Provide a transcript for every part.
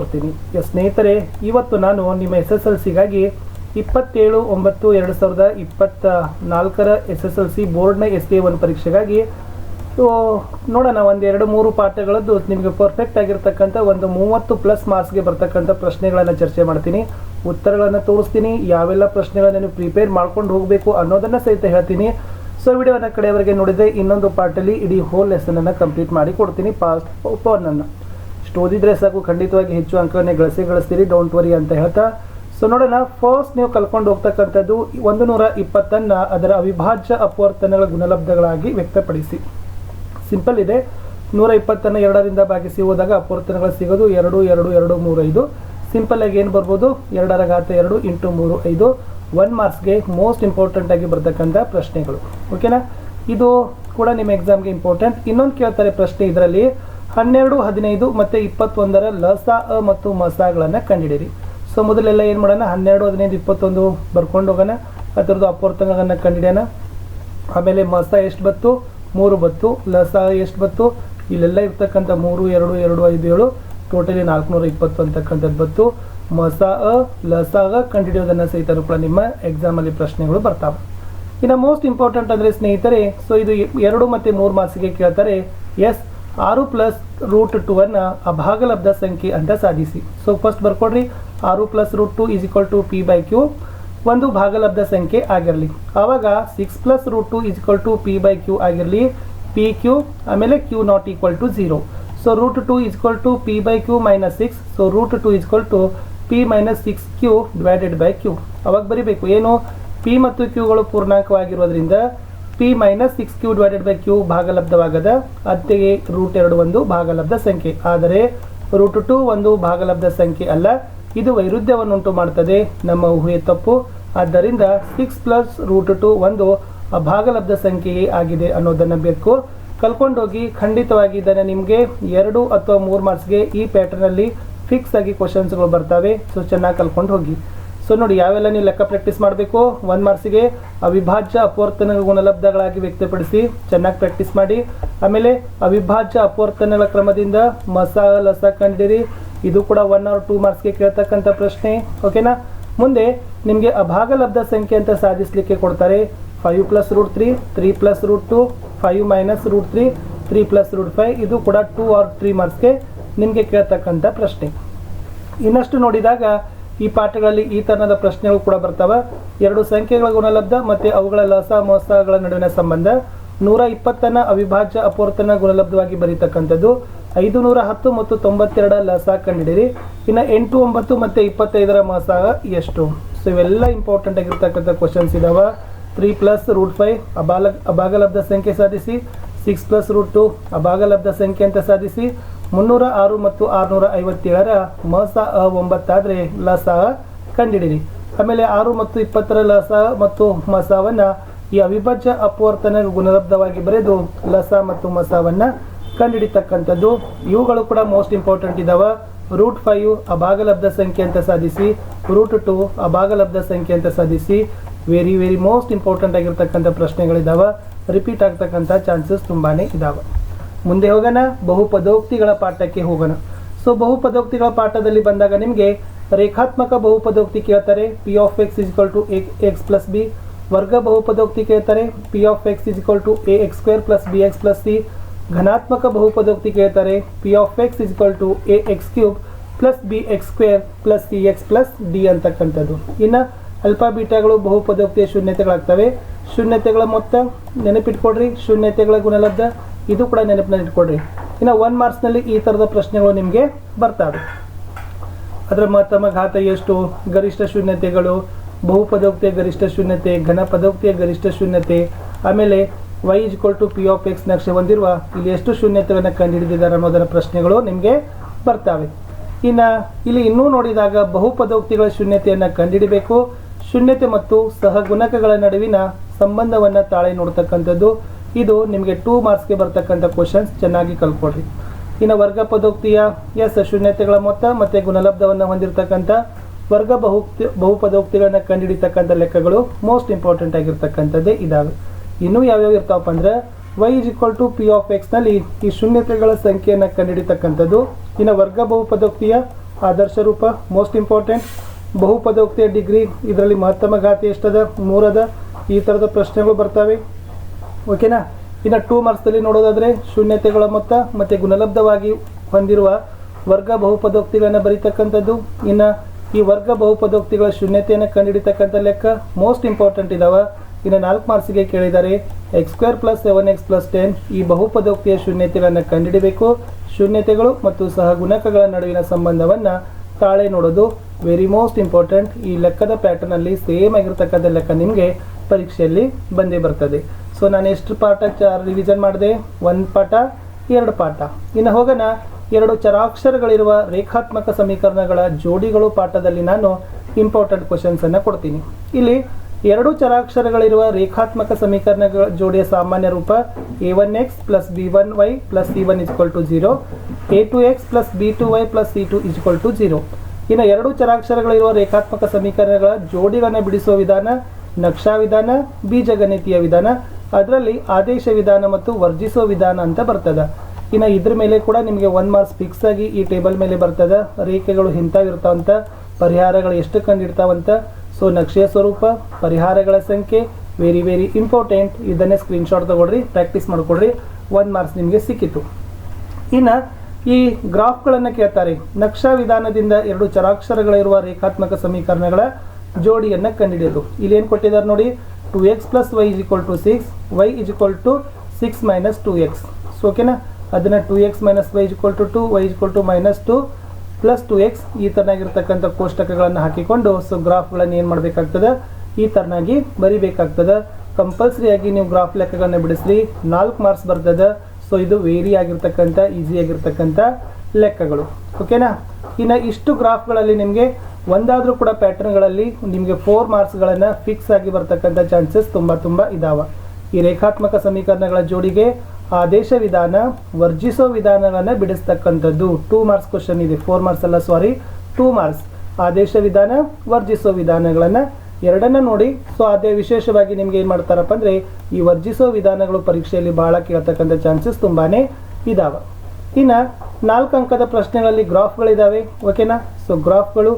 ಕೊಡ್ತೀನಿ ಸ್ನೇಹಿತರೆ, ಇವತ್ತು ನಾನು ನಿಮ್ಮ ಎಸ್ ಎಸ್ ಎಲ್ ಸಿಗಾಗಿ ಇಪ್ಪತ್ತೇಳು ಒಂಬತ್ತು ಎರಡು ಸಾವಿರದ ಇಪ್ಪತ್ತ ನಾಲ್ಕರ ಎಸ್ ಎಸ್ ಎಲ್ ಸಿ ಬೋರ್ಡ್ನ ಎಸ್ ಎ ಒನ್ ಪರೀಕ್ಷೆಗಾಗಿ ನೋಡೋಣ, ಒಂದು ಎರಡು ಮೂರು ಪಾಠಗಳದ್ದು ನಿಮಗೆ ಪರ್ಫೆಕ್ಟ್ ಆಗಿರ್ತಕ್ಕಂಥ ಒಂದು ಮೂವತ್ತು ಪ್ಲಸ್ ಮಾರ್ಕ್ಸ್ಗೆ ಬರ್ತಕ್ಕಂಥ ಪ್ರಶ್ನೆಗಳನ್ನು ಚರ್ಚೆ ಮಾಡ್ತೀನಿ. ಉತ್ತರಗಳನ್ನು ತೋರಿಸ್ತೀನಿ, ಯಾವೆಲ್ಲ ಪ್ರಶ್ನೆಗಳನ್ನು ನೀವು ಪ್ರಿಪೇರ್ ಮಾಡ್ಕೊಂಡು ಹೋಗಬೇಕು ಅನ್ನೋದನ್ನು ಸಹಿತ ಹೇಳ್ತೀನಿ. ಸೊ ವಿಡಿಯೋನ ಕಡೆಯವರೆಗೆ ನೋಡಿದರೆ ಇನ್ನೊಂದು ಪಾರ್ಟಲ್ಲಿ ಇಡೀ ಹೋಲ್ ಲೆಸನನ್ನು ಕಂಪ್ಲೀಟ್ ಮಾಡಿ ಕೊಡ್ತೀನಿ. ಪಾಸ್ ಪವನನ್ನು ಇಷ್ಟು ಓದಿದ್ರೆ ಸಾಕು, ಖಂಡಿತವಾಗಿ ಹೆಚ್ಚು ಅಂಕವನ್ನೇ ಗಳಿಸಿ, ಗಳಿಸ್ತೀರಿ ಡೋಂಟ್ ವರಿ ಅಂತ ಹೇಳ್ತಾ. ಸೊ ನೋಡೋಣ ಫಸ್ಟ್ ನೀವು ಕಲ್ಕೊಂಡು ಹೋಗ್ತಕ್ಕಂಥದ್ದು ಒಂದು ನೂರ ಇಪ್ಪತ್ತನ್ನು ಅದರ ಅವಿಭಾಜ್ಯ ಅಪವರ್ತನಗಳ ಗುಣಲಬ್ಧಗಳಾಗಿ ವ್ಯಕ್ತಪಡಿಸಿ. ಸಿಂಪಲ್ ಇದೆ. ನೂರ ಇಪ್ಪತ್ತನ್ನು ಎರಡರಿಂದ ಭಾಗಿಸಿ ಹೋದಾಗ ಅಪವರ್ತನಗಳು ಸಿಗೋದು ಎರಡು ಎರಡು ಎರಡು, ಮೂರು, ಐದು. ಸಿಂಪಲ್ ಆಗಿ ಏನು ಬರ್ಬೋದು? ಎರಡರ ಘಾತ ಎರಡು ಇಂಟು ಮೂರು, ಐದು. ಒನ್ ಮಾರ್ಕ್ಸ್ಗೆ ಮೋಸ್ಟ್ ಇಂಪಾರ್ಟೆಂಟ್ ಆಗಿ ಬರ್ತಕ್ಕಂಥ ಪ್ರಶ್ನೆಗಳು. ಓಕೆನಾ ಇದು ಕೂಡ ನಿಮ್ಮ ಎಕ್ಸಾಮ್ಗೆ ಇಂಪಾರ್ಟೆಂಟ್ ಇನ್ನೊಂದು ಕೇಳ್ತಾರೆ ಪ್ರಶ್ನೆ ಇದರಲ್ಲಿ. ಹನ್ನೆರಡು, ಹದಿನೈದು ಮತ್ತು ಇಪ್ಪತ್ತೊಂದರ ಲಸ ಅ ಮತ್ತು ಮಸಾಗಳನ್ನು ಕಂಡುಹಿಡಿಯಿರಿ ಸೊ, ಮೊದಲೆಲ್ಲ ಏನು ಮಾಡೋಣ? ಹನ್ನೆರಡು, ಹದಿನೈದು, ಇಪ್ಪತ್ತೊಂದು ಬರ್ಕೊಂಡು ಹೋಗೋಣ ಅದರದ್ದು ಅಪವರ್ತನಗಳನ್ನು ಕಂಡುಹಿಡಿಯೋಣ ಆಮೇಲೆ ಮಸ ಎಷ್ಟು ಬತ್ತು ಮೂರು ಬತ್ತು ಲಸ ಎಷ್ಟು ಬತ್ತು ಇಲ್ಲೆಲ್ಲ ಇರ್ತಕ್ಕಂಥ ಮೂರು, ಎರಡು ಎರಡು, ಐದು, ಏಳು, ಟೋಟಲಿ ನಾಲ್ಕುನೂರ ಇಪ್ಪತ್ತು ಅಂತಕ್ಕಂಥದ್ದು ಬತ್ತು ಮಸ ಅ, ಲಸ ಅ ಕಂಡುಹಿಡಿಯೋದನ್ನು ಸಹಿತ ಕೂಡ ನಿಮ್ಮ ಎಕ್ಸಾಮಲ್ಲಿ ಪ್ರಶ್ನೆಗಳು ಬರ್ತಾವೆ. ಇನ್ನು ಮೋಸ್ಟ್ ಇಂಪಾರ್ಟೆಂಟ್ ಅಂದರೆ ಸ್ನೇಹಿತರೆ, ಸೊ ಇದು ಎರಡು ಮತ್ತು ಮೂರು ಮಾಸಿಗೆ ಕೇಳ್ತಾರೆ. ಎಸ್ ಆರು ಪ್ಲಸ್ ರೂಟ್ ಟು ಅನ್ನು ಭಾಗಲಬ್ಧ ಸಂಖ್ಯೆ ಅಂತ ಸಾಧಿಸಿ. ಸೊ ಫಸ್ಟ್ ಬರ್ಕೊಡ್ರಿ. ಆರು plus root two is equal to P by Q ಒಂದು ಭಾಗಲಬ್ಧ ಸಂಖ್ಯೆ ಆಗಿರಲಿ. ಆವಾಗ six plus root two is equal to P by Q ಆಗಿರಲಿ. ಪಿ ಕ್ಯೂ ಆಮೇಲೆ Q not equal to zero so root two is equal to P by Q minus six so root two is equal to P minus six Q divided by Q ಅವಾಗ ಬರೀಬೇಕು. ಏನು? P ಮತ್ತು ಕ್ಯೂಗಳು ಪೂರ್ಣಾಂಕವಾಗಿರೋದ್ರಿಂದ P minus six Q divided by Q ಭಾಗಲಬ್ಧವಾಗದ ಅಂತೆಯೇ root ಎರಡು ಒಂದು ಭಾಗಲಬ್ಧ ಸಂಖ್ಯೆ. ಆದರೆ ರೂಟ್ ಟು ಒಂದು ಭಾಗಲಬ್ಧ ಸಂಖ್ಯೆ ಅಲ್ಲ. ಇದು ವೈರುಧ್ಯವನ್ನುಂಟು ಮಾಡುತ್ತದೆ ನಮ್ಮ ಊಹೆ ತಪ್ಪು. ಆದ್ದರಿಂದ ಸಿಕ್ಸ್ ಪ್ಲಸ್ ರೂಟ್ ಟು ಒಂದು ಭಾಗಲಬ್ಧ ಸಂಖ್ಯೆಯೇ ಆಗಿದೆ ಅನ್ನೋದನ್ನು ಬೇಕು ಕಲ್ಕೊಂಡೋಗಿ ಖಂಡಿತವಾಗಿ ಇದನ್ನು ನಿಮಗೆ ಎರಡು ಅಥವಾ ಮೂರು ಮಾರ್ಕ್ಸ್ಗೆ ಈ ಪ್ಯಾಟರ್ನಲ್ಲಿ ಫಿಕ್ಸ್ ಆಗಿ ಕ್ವಶನ್ಸ್ಗಳು ಬರ್ತವೆ. ಸೊ ಚೆನ್ನಾಗಿ ಕಲ್ಕೊಂಡು ಹೋಗಿ ಸೊ ನೋಡಿ, ಯಾವೆಲ್ಲ ನೀವು ಲೆಕ್ಕ ಪ್ರಾಕ್ಟೀಸ್ ಮಾಡಬೇಕು? ಒಂದು ಮಾರ್ಕ್ಸಿಗೆ ಅವಿಭಾಜ್ಯ ಅಪವರ್ತನ ಗುಣಲಬ್ಧಗಳಾಗಿ ವ್ಯಕ್ತಪಡಿಸಿ ಚೆನ್ನಾಗಿ ಪ್ರಾಕ್ಟೀಸ್ ಮಾಡಿ. ಆಮೇಲೆ ಅವಿಭಾಜ್ಯ ಅಪವರ್ತನಗಳ ಕ್ರಮದಿಂದ ಮಸ, ಲಸ ಕಂಡಿರಿ. ಇದು ಕೂಡ ಒನ್ ಆರ್ ಟೂ ಮಾರ್ಕ್ಸ್ಗೆ ಕೇಳ್ತಕ್ಕಂಥ ಪ್ರಶ್ನೆ. ಓಕೆನಾ ಮುಂದೆ ನಿಮಗೆ ಅಭಾಗಲಬ್ಧ ಸಂಖ್ಯೆ ಅಂತ ಸಾಧಿಸಲಿಕ್ಕೆ ಕೊಡ್ತಾರೆ. Five plus root three three plus root two five minus root three three plus root five ಇದು ಕೂಡ ಟೂ ಆರ್ ತ್ರೀ ಮಾರ್ಕ್ಸ್ಗೆ ನಿಮಗೆ ಕೇಳ್ತಕ್ಕಂಥ ಪ್ರಶ್ನೆ. ಇನ್ನಷ್ಟು ನೋಡಿದಾಗ ಈ ಪಾಠಗಳಲ್ಲಿ ಈ ತರಹದ ಪ್ರಶ್ನೆಗಳು ಕೂಡ ಬರ್ತಾವ. ಎರಡು ಸಂಖ್ಯೆಗಳ ಗುಣಲಬ್ಧ ಮತ್ತು ಅವುಗಳ ಲಸ, ಮೋಸಗಳ ನಡುವಿನ ಸಂಬಂಧ. ನೂರ ಇಪ್ಪತ್ತನ ಅವಿಭಾಜ್ಯ ಅಪೂರ್ತನ ಗುಣಲಬ್ಧವಾಗಿ ಬರೀತಕ್ಕಂಥದ್ದು. ಐದು ನೂರ ಹತ್ತು ಮತ್ತು ತೊಂಬತ್ತೆರಡ ಲಸ ಕಂಡಿಡಿರಿ ಇನ್ನು ಎಂಟು, ಒಂಬತ್ತು ಮತ್ತು ಇಪ್ಪತ್ತೈದರ ಮಾಸ ಎಷ್ಟು? ಸೊ ಇವೆಲ್ಲ ಇಂಪಾರ್ಟೆಂಟ್ ಆಗಿರ್ತಕ್ಕಂಥ ಕ್ವಶನ್ಸ್ ಇದಾವೆ. ತ್ರೀ ಪ್ಲಸ್ ರೂಟ್ ಫೈವ್ ಅಬಾಲ ಅಭಾಗಲಬ್ಧ ಸಂಖ್ಯೆ ಸಾಧಿಸಿ. ಸಿಕ್ಸ್ ಪ್ಲಸ್ ರೂಟ್ ಟು ಭಾಗಲಬ್ಧ ಸಂಖ್ಯೆ ಅಂತ ಸಾಧಿಸಿ, ಮುನ್ನೂರ ಆರು ಮತ್ತು ಆರುನೂರ ಐವತ್ತೇಳರ ಮಸ ಅ ಒಂಬತ್ತಾದರೆ ಲಸ ಕಂಡಿಡಿರಿ. ಆಮೇಲೆ ಆರು ಮತ್ತು ಇಪ್ಪತ್ತರ ಲಸ ಮತ್ತು ಮಸವನ್ನು ಈ ಅವಿಭಾಜ್ಯ ಅಪವರ್ತನ ಗುಣಲಬ್ಧವಾಗಿ ಬರೆದು ಲಸ ಮತ್ತು ಮಸವನ್ನು ಕಂಡುಹಿಡಿತಕ್ಕಂಥದ್ದು ಇವುಗಳು ಕೂಡ ಮೋಸ್ಟ್ ಇಂಪಾರ್ಟೆಂಟ್ ಇದಾವೆ. ರೂಟ್ ಫೈವ್ ಅಭಾಗಲಬ್ಧ ಸಂಖ್ಯೆ ಅಂತ ಸಾಧಿಸಿ ರೂಟ್ ಟು ಅಭಾಗಲಬ್ಧ ಸಂಖ್ಯೆ ಅಂತ ಸಾಧಿಸಿ ವೆರಿ ವೆರಿ ಮೋಸ್ಟ್ ಇಂಪಾರ್ಟೆಂಟ್ ಆಗಿರ್ತಕ್ಕಂಥ ಪ್ರಶ್ನೆಗಳಿದ್ದಾವೆ ರಿಪೀಟ್ ಆಗ್ತಕ್ಕಂಥ ಚಾನ್ಸಸ್ ತುಂಬಾ ಇದ್ದಾವೆ ಮುಂದೆ ಹೋಗೋಣ. ಬಹುಪದೋಕ್ತಿಗಳ ಪಾಠಕ್ಕೆ ಹೋಗೋಣ. ಸೊ ಬಹುಪದೋಕ್ತಿಗಳ ಪಾಠದಲ್ಲಿ ಬಂದಾಗ ನಿಮಗೆ ರೇಖಾತ್ಮಕ ಬಹುಪದೋಕ್ತಿ ಕೇಳ್ತಾರೆ. P of X is equal to X plus B ವರ್ಗ ಬಹುಪದೋಕ್ತಿ ಕೇಳ್ತಾರೆ. P of X is equal to A X square plus B X plus C ಘನಾತ್ಮಕ ಬಹುಪದೋಕ್ತಿ ಕೇಳ್ತಾರೆ. P of X is equal to A X cube plus B X square plus C X plus D ಅಂತಕ್ಕಂಥದ್ದು. ಇನ್ನು ಅಲ್ಪ ಬೀಟಾಗಳು ಬಹುಪದೋಕ್ತಿಯ ಶೂನ್ಯತೆಗಳಾಗ್ತವೆ. ಶೂನ್ಯತೆಗಳ ಮೊತ್ತ ನೆನಪಿಟ್ಕೊಡ್ರಿ. ಶೂನ್ಯತೆಗಳ ಗುಣಲಬ್ಧ, ಇದು ಕೂಡ ನೆನಪಿನಲ್ಲಿ ಇಟ್ಕೊಡ್ರಿ ಇನ್ನು ಒನ್ ಮಾರ್ಕ್ಸ್ನಲ್ಲಿ ಈ ಥರದ ಪ್ರಶ್ನೆಗಳು ನಿಮಗೆ ಬರ್ತವೆ. ಅದರ ಮತ್ತಮ ಘಾತ ಎಷ್ಟು? ಗರಿಷ್ಠ ಶೂನ್ಯತೆಗಳು, ಬಹುಪದೋಕ್ತಿಯ ಗರಿಷ್ಠ ಶೂನ್ಯತೆ ಘನ ಪದೋಕ್ತಿಯ ಗರಿಷ್ಠ ಶೂನ್ಯತೆ. ಆಮೇಲೆ Y is to P of X ನಕ್ಷೆ ಹೊಂದಿರುವ ಇಲ್ಲಿ ಎಷ್ಟು ಶೂನ್ಯತೆಯನ್ನು ಕಂಡುಹಿಡಿದಿದ್ದಾರೆ ಅನ್ನೋದರ ಪ್ರಶ್ನೆಗಳು ನಿಮಗೆ ಬರ್ತಾವೆ. ಇನ್ನು ಇಲ್ಲಿ ಇನ್ನೂ ನೋಡಿದಾಗ ಬಹುಪದೋಕ್ತಿಗಳ ಶೂನ್ಯತೆಯನ್ನು ಕಂಡುಹಿಡಿಬೇಕು. ಶೂನ್ಯತೆ ಮತ್ತು ಸಹಗುಣಕಗಳ ನಡುವಿನ ಸಂಬಂಧವನ್ನು ತಾಳೆ ನೋಡ್ತಕ್ಕಂಥದ್ದು. ಇದು ನಿಮಗೆ ಟೂ ಮಾರ್ಕ್ಸ್ಗೆ ಬರ್ತಕ್ಕಂಥ ಕ್ವಶನ್ಸ್ ಚೆನ್ನಾಗಿ ಕಲ್ಕೊಡ್ರಿ ಇನ್ನು ವರ್ಗ ಪದೋಕ್ತಿಯ ಎಸ್ ಶೂನ್ಯತೆಗಳ ಮೊತ್ತ ಮತ್ತು ಗುಣಲಬ್ಧವನ್ನು ಹೊಂದಿರತಕ್ಕಂಥ ವರ್ಗ ಬಹುಕ್ತಿ, ಬಹುಪದೋಕ್ತಿಗಳನ್ನ ಕಂಡುಹಿಡಿತಕ್ಕಂಥ ಲೆಕ್ಕಗಳು ಮೋಸ್ಟ್ ಇಂಪಾರ್ಟೆಂಟ್ ಆಗಿರ್ತಕ್ಕಂಥದ್ದೇ ಇದಾವೆ. ಇನ್ನೂ ಯಾವ್ಯಾವ ಇರ್ತಾವಪ್ಪ ಅಂದ್ರೆ Y is equal to P of ಎಕ್ಸ್ನಲ್ಲಿ ಈ ಶೂನ್ಯತೆಗಳ ಸಂಖ್ಯೆಯನ್ನು ಕಂಡುಹಿಡಿತಕ್ಕಂಥದ್ದು. ಇನ್ನು ವರ್ಗ ಬಹುಪದೋಕ್ತಿಯ ಆದರ್ಶ ರೂಪ ಮೋಸ್ಟ್ ಇಂಪಾರ್ಟೆಂಟ್ ಬಹುಪದೋಕ್ತಿಯ ಡಿಗ್ರಿ, ಇದರಲ್ಲಿ ಮಹತ್ತಮ ಘಾತಿ ಎಷ್ಟದ ಮೂರದ ಈ ಥರದ ಪ್ರಶ್ನೆಗಳು ಬರ್ತವೆ. ಓಕೆನಾ? ಇನ್ನು ಟೂ ಮಾರ್ಕ್ಸ್ದಲ್ಲಿ ನೋಡೋದಾದರೆ ಶೂನ್ಯತೆಗಳ ಮೊತ್ತ ಮತ್ತು ಗುಣಲಬ್ಧವಾಗಿ ಹೊಂದಿರುವ ವರ್ಗ ಬಹುಪದೋಕ್ತಿಗಳನ್ನು ಬರೀತಕ್ಕಂಥದ್ದು. ಇನ್ನು ಈ ವರ್ಗ ಬಹುಪದೋಕ್ತಿಗಳ ಶೂನ್ಯತೆಯನ್ನು ಕಂಡುಹಿಡಿತಕ್ಕಂಥ ಲೆಕ್ಕ ಮೋಸ್ಟ್ ಇಂಪಾರ್ಟೆಂಟ್ ಇದಾವೆ. ಇನ್ನು ನಾಲ್ಕು ಮಾರ್ಕ್ಸಿಗೆ ಕೇಳಿದ್ದಾರೆ X square plus seven X plus ten ಈ ಬಹುಪದೋಕ್ತಿಯ ಶೂನ್ಯತೆಗಳನ್ನು ಕಂಡುಹಿಡಿಬೇಕು. ಶೂನ್ಯತೆಗಳು ಮತ್ತು ಸಹ ಗುಣಕಗಳ ನಡುವಿನ ಸಂಬಂಧವನ್ನು ತಾಳೆ ನೋಡೋದು ವೆರಿ ಮೋಸ್ಟ್ ಇಂಪಾರ್ಟೆಂಟ್ ಈ ಲೆಕ್ಕದ ಪ್ಯಾಟರ್ನಲ್ಲಿ ಸೇಮ್ ಆಗಿರ್ತಕ್ಕಂಥ ಲೆಕ್ಕ ನಿಮಗೆ ಪರೀಕ್ಷೆಯಲ್ಲಿ ಬಂದೇ ಬರ್ತದೆ. ಸೊ ನಾನು ಎಷ್ಟು ಪಾಠ ರಿವಿಷನ್ ಮಾಡಿದೆ? ಒಂದು ಪಾಠ, ಎರಡು ಪಾಠ. ಇನ್ನು ಹೋಗೋಣ, ಎರಡು ಚರಾಕ್ಷರಗಳಿರುವ ರೇಖಾತ್ಮಕ ಸಮೀಕರಣಗಳ ಜೋಡಿಗಳು ಪಾಠದಲ್ಲಿ ನಾನು ಇಂಪಾರ್ಟೆಂಟ್ ಕ್ವಶನ್ಸನ್ನು ಕೊಡ್ತೀನಿ. ಇಲ್ಲಿ ಎರಡು ಚರಾಕ್ಷರಗಳಿರುವ ರೇಖಾತ್ಮಕ ಸಮೀಕರಣಗಳ ಜೋಡಿಯ ಸಾಮಾನ್ಯ ರೂಪ A one X plus B one Y plus C one is equal to zero A two X plus B two Y plus C two is equal to zero ಇನ್ನು ಎರಡು ಚರಾಕ್ಷರಗಳಿರುವ ರೇಖಾತ್ಮಕ ಸಮೀಕರಣಗಳ ಜೋಡಿಗಳನ್ನು ಬಿಡಿಸುವ ವಿಧಾನ ನಕ್ಷಾ ವಿಧಾನ, ಬೀಜಗಣಿತೀಯ ವಿಧಾನ. ಅದರಲ್ಲಿ ಆದೇಶ ವಿಧಾನ ಮತ್ತು ವರ್ಜಿಸುವ ವಿಧಾನ ಅಂತ ಬರ್ತದೆ. ಇನ್ನು ಇದ್ರ ಮೇಲೆ ಕೂಡ ನಿಮಗೆ ಒನ್ ಮಾರ್ಕ್ಸ್ ಫಿಕ್ಸ್ ಆಗಿ ಈ ಟೇಬಲ್ ಮೇಲೆ ಬರ್ತದೆ. ರೇಖೆಗಳು ಇಂಥವಿರ್ತಾವಂತ ಪರಿಹಾರಗಳು ಎಷ್ಟು ಕಂಡಿರ್ತಾವಂತ ಸೊ ನಕ್ಷೆಯ ಸ್ವರೂಪ, ಪರಿಹಾರಗಳ ಸಂಖ್ಯೆ ವೆರಿ ವೆರಿ ಇಂಪಾರ್ಟೆಂಟ್ ಇದನ್ನೇ ಸ್ಕ್ರೀನ್ಶಾಟ್ ತಗೊಳ್ರಿ ಪ್ರಾಕ್ಟೀಸ್ ಮಾಡಿಕೊಡ್ರಿ ಒನ್ ಮಾರ್ಕ್ಸ್ ನಿಮಗೆ ಸಿಕ್ಕಿತು. ಇನ್ನು ಈ ಗ್ರಾಫ್ಗಳನ್ನು ಕೇಳ್ತಾರೆ. ನಕ್ಷಾ ವಿಧಾನದಿಂದ ಎರಡು ಚರಾಕ್ಷರಗಳಿರುವ ರೇಖಾತ್ಮಕ ಸಮೀಕರಣಗಳ ಜೋಡಿಯನ್ನು ಕಂಡುಹಿಡಿಯೋದು. ಇಲ್ಲಿ ಏನು ಕೊಟ್ಟಿದ್ದಾರೆ ನೋಡಿ two x plus y is equal to six y is equal to six minus two x so ಓಕೆನಾ ಅದನ್ನು two x minus y is equal to two y is equal to minus two plus two x ಈ ಥರನಾಗಿರ್ತಕ್ಕಂಥ ಕೋಷ್ಟಕಗಳನ್ನು ಹಾಕಿಕೊಂಡು so ಗ್ರಾಫ್ಗಳನ್ನು ಏನು ಮಾಡಬೇಕಾಗ್ತದೆ? ಈ ಥರನಾಗಿ ಬರಿಬೇಕಾಗ್ತದೆ. ಕಂಪಲ್ಸರಿಯಾಗಿ ನೀವು ಗ್ರಾಫ್ ಲೆಕ್ಕಗಳನ್ನು ಬಿಡಿಸ್ರಿ. ನಾಲ್ಕು ಮಾರ್ಕ್ಸ್ ಬರ್ತದೆ. ಸೊ ಇದು ವೇರಿ ಆಗಿರ್ತಕ್ಕಂಥ, ಈಸಿ ಆಗಿರ್ತಕ್ಕಂಥ ಲೆಕ್ಕಗಳು. ಓಕೆನಾ? ಇನ್ನು ಇಷ್ಟು ಗ್ರಾಫ್ಗಳಲ್ಲಿ ನಿಮಗೆ ಒಂದಾದರೂ ಕೂಡ ಪ್ಯಾಟರ್ನ್ಗಳಲ್ಲಿ ನಿಮಗೆ ಫೋರ್ ಮಾರ್ಕ್ಸ್ಗಳನ್ನು ಫಿಕ್ಸ್ ಆಗಿ ಬರ್ತಕ್ಕಂಥ ಚಾನ್ಸಸ್ ತುಂಬ ತುಂಬ ಇದಾವೆ. ಈ ರೇಖಾತ್ಮಕ ಸಮೀಕರಣಗಳ ಜೋಡಿಗೆ ಆದೇಶ ವಿಧಾನ ವರ್ಜಿಸೋ ವಿಧಾನಗಳನ್ನು ಬಿಡಿಸ್ತಕ್ಕಂಥದ್ದು. ಟೂ ಮಾರ್ಕ್ಸ್ ಕ್ವಶನ್ ಇದೆ. ಫೋರ್ ಮಾರ್ಕ್ಸ್ ಅಲ್ಲ ಸಾರಿ ಟೂ ಮಾರ್ಕ್ಸ್ ಆದೇಶ ವಿಧಾನ ವರ್ಜಿಸೋ ವಿಧಾನಗಳನ್ನು ಎರಡನ್ನ ನೋಡಿ. ಸೊ ಅದೇ ವಿಶೇಷವಾಗಿ ನಿಮ್ಗೆ ಏನು ಮಾಡ್ತಾರಪ್ಪ ಅಂದರೆ, ಈ ವರ್ಜಿಸೋ ವಿಧಾನಗಳು ಪರೀಕ್ಷೆಯಲ್ಲಿ ಬಹಳ ಕೇಳ್ತಕ್ಕಂಥ ಚಾನ್ಸಸ್ ತುಂಬಾನೇ ಇದಾವೆ. ಇನ್ನು ನಾಲ್ಕು ಅಂಕದ ಪ್ರಶ್ನೆಗಳಲ್ಲಿ ಗ್ರಾಫ್ಗಳಿದ್ದಾವೆ ಓಕೆನಾ ಸೊ ಗ್ರಾಫ್ಗಳು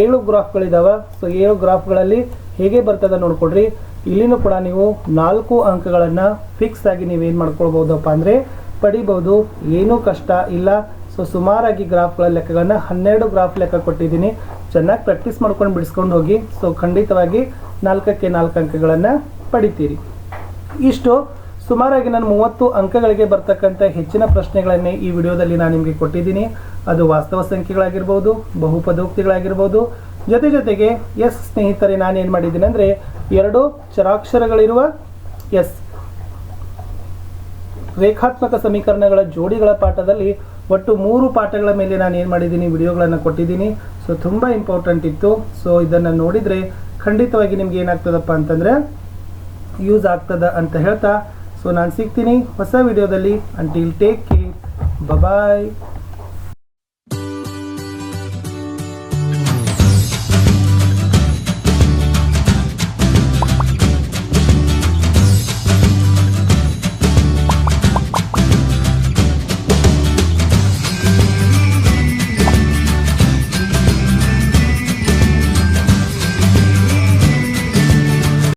ಏಳು ಗ್ರಾಫ್ಗಳಿದ್ದಾವೆ ಸೊ ಏಳು ಗ್ರಾಫ್ಗಳಲ್ಲಿ ಹೇಗೆ ಬರ್ತದೆ ನೋಡ್ಕೊಡ್ರಿ. ಇಲ್ಲಿನೂ ಕೂಡ ನೀವು ನಾಲ್ಕು ಅಂಕಗಳನ್ನು ಫಿಕ್ಸ್ ಆಗಿ ನೀವೇನು ಮಾಡ್ಕೊಳ್ಬೋದಪ್ಪ ಅಂದರೆ ಪಡಿಬೋದು ಏನೂ ಕಷ್ಟ ಇಲ್ಲ. ಸೊ ಸುಮಾರಾಗಿ ಗ್ರಾಫ್ಗಳ ಲೆಕ್ಕಗಳನ್ನು ಹನ್ನೆರಡು ಗ್ರಾಫ್ ಲೆಕ್ಕ ಕೊಟ್ಟಿದ್ದೀನಿ. ಚೆನ್ನಾಗಿ ಪ್ರಾಕ್ಟೀಸ್ ಮಾಡ್ಕೊಂಡು ಬಿಡಿಸ್ಕೊಂಡು ಹೋಗಿ. ಸೊ ಖಂಡಿತವಾಗಿ ನಾಲ್ಕಕ್ಕೆ ನಾಲ್ಕು ಅಂಕಗಳನ್ನು ಪಡಿತೀರಿ. ಇಷ್ಟು. ಸುಮಾರಾಗಿ ನಾನು ಮೂವತ್ತು ಅಂಕಗಳಿಗೆ ಬರ್ತಕ್ಕಂಥ ಹೆಚ್ಚಿನ ಪ್ರಶ್ನೆಗಳನ್ನೇ ಈ ವಿಡಿಯೋದಲ್ಲಿ ನಾನು ನಿಮಗೆ ಕೊಟ್ಟಿದ್ದೀನಿ. ಅದು ವಾಸ್ತವ ಸಂಖ್ಯೆಗಳಾಗಿರ್ಬೋದು, ಬಹುಪದೋಕ್ತಿಗಳಾಗಿರ್ಬೋದು ಜೊತೆ ಜೊತೆಗೆ ಎಸ್ ಸ್ನೇಹಿತರೆ ನಾನು ಏನು ಮಾಡಿದ್ದೀನಿ ಅಂದರೆ ಎರಡು ಚರಾಕ್ಷರಗಳಿರುವ ಎಸ್. ರೇಖಾತ್ಮಕ ಸಮೀಕರಣಗಳ ಜೋಡಿಗಳ ಪಾಠದಲ್ಲಿ ಒಟ್ಟು ಮೂರು ಪಾಠಗಳ ಮೇಲೆ ನಾನು ಏನು ಮಾಡಿದ್ದೀನಿ, ವಿಡಿಯೋಗಳನ್ನು ಕೊಟ್ಟಿದ್ದೀನಿ. ಸೊ ತುಂಬ ಇಂಪಾರ್ಟೆಂಟ್ ಇತ್ತು. ಸೊ ಇದನ್ನು ನೋಡಿದರೆ ಖಂಡಿತವಾಗಿ ನಿಮ್ಗೆ ಏನಾಗ್ತದಪ್ಪ ಅಂತಂದರೆ ಯೂಸ್ ಆಗ್ತದ ಅಂತ ಹೇಳ್ತಾ. ಸೊ ನಾನು ಸಿಗ್ತೀನಿ ಹೊಸ ವಿಡಿಯೋದಲ್ಲಿ. Until take care bye-bye